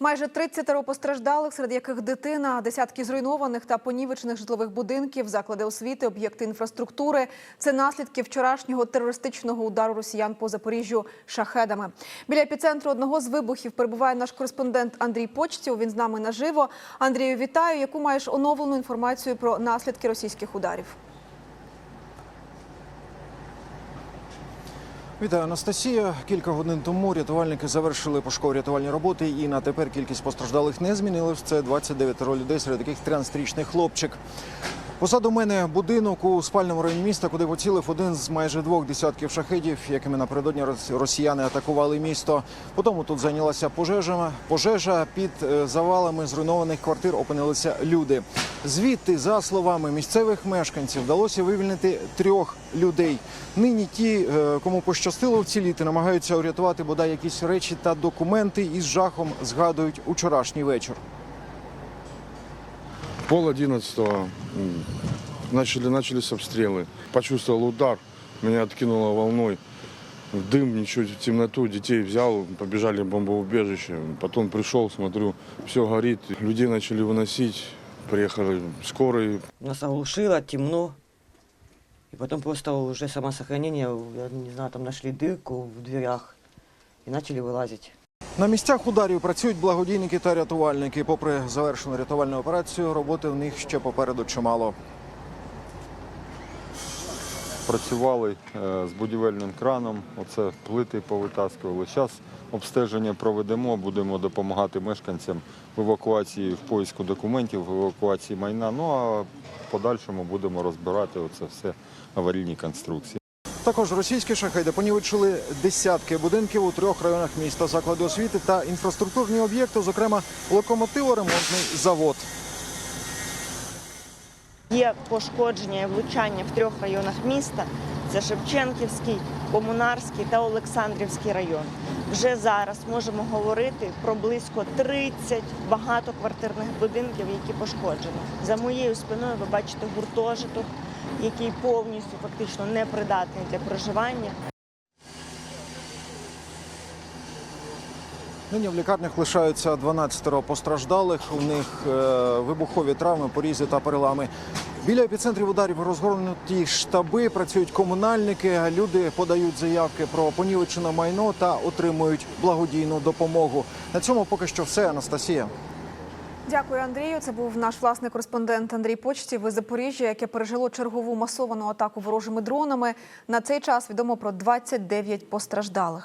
Майже 30 постраждалих, серед яких дитина, десятки зруйнованих та понівечених житлових будинків, заклади освіти, об'єкти інфраструктури. Це наслідки вчорашнього терористичного удару росіян по Запоріжжю шахедами. Біля епіцентру одного з вибухів перебуває наш кореспондент Андрій Почтів. Він з нами наживо. Андрію, вітаю. Яку маєш оновлену інформацію про наслідки російських ударів? Вітаю, Анастасія. Кілька годин тому рятувальники завершили пошукові рятувальні роботи, і на тепер кількість постраждалих не змінилась. Це 29 людей, серед яких 13-річний хлопчик. Позаду мене будинок у спальному районі міста, куди поцілив один з майже двох десятків шахедів, якими напередодні рос- росіяни атакували місто. Потім тут зайнялася пожежа. Пожежа під е, завалами зруйнованих квартир опинилися люди. Звідти, за словами місцевих мешканців, вдалося вивільнити трьох людей. Нині ті, е, кому пощастило вціліти, намагаються урятувати бодай якісь речі та документи і з жахом згадують учорашній вечір. Пол одиннадцатого начали, начались обстрелы. Почувствовал удар, меня откинуло волной. Дым, ничего, в темноту, детей взял, побежали в бомбоубежище. Потом пришел, смотрю, все горит. Людей начали выносить, приехали скорые. Нас оглушило, темно. И потом просто уже самосохранение, я не знаю, там нашли дырку в дверях и начали вылазить. На місцях ударів працюють благодійники та рятувальники. Попри завершену рятувальну операцію, роботи в них ще попереду чимало. працювали е, з будівельним краном, оце плити повитаскували. Зараз обстеження проведемо, будемо допомагати мешканцям в евакуації, в поиску документів, в евакуації майна. Ну а в подальшому будемо розбирати оце все аварійні конструкції. Також російські шахеди понівечили десятки будинків у трьох районах міста, заклади освіти та інфраструктурні об'єкти, зокрема локомотиворемонтний завод. Є пошкодження і влучання в трьох районах міста: це Шевченківський, Комунарський та Олександрівський район. Вже зараз можемо говорити про близько 30 багатоквартирних будинків, які пошкоджені. За моєю спиною ви бачите гуртожиток, який повністю фактично непридатний для проживання. Нині в лікарнях лишаються 12 постраждалих. У них е, вибухові травми, порізи та перелами. Біля епіцентрів ударів розгорнуті штаби, працюють комунальники. Люди подають заявки про понівечене майно та отримують благодійну допомогу. На цьому поки що все, Анастасія. Дякую, Андрію. Це був наш власний кореспондент Андрій Почтів із Запоріжжя, яке пережило чергову масовану атаку ворожими дронами. На цей час відомо про 29 постраждалих.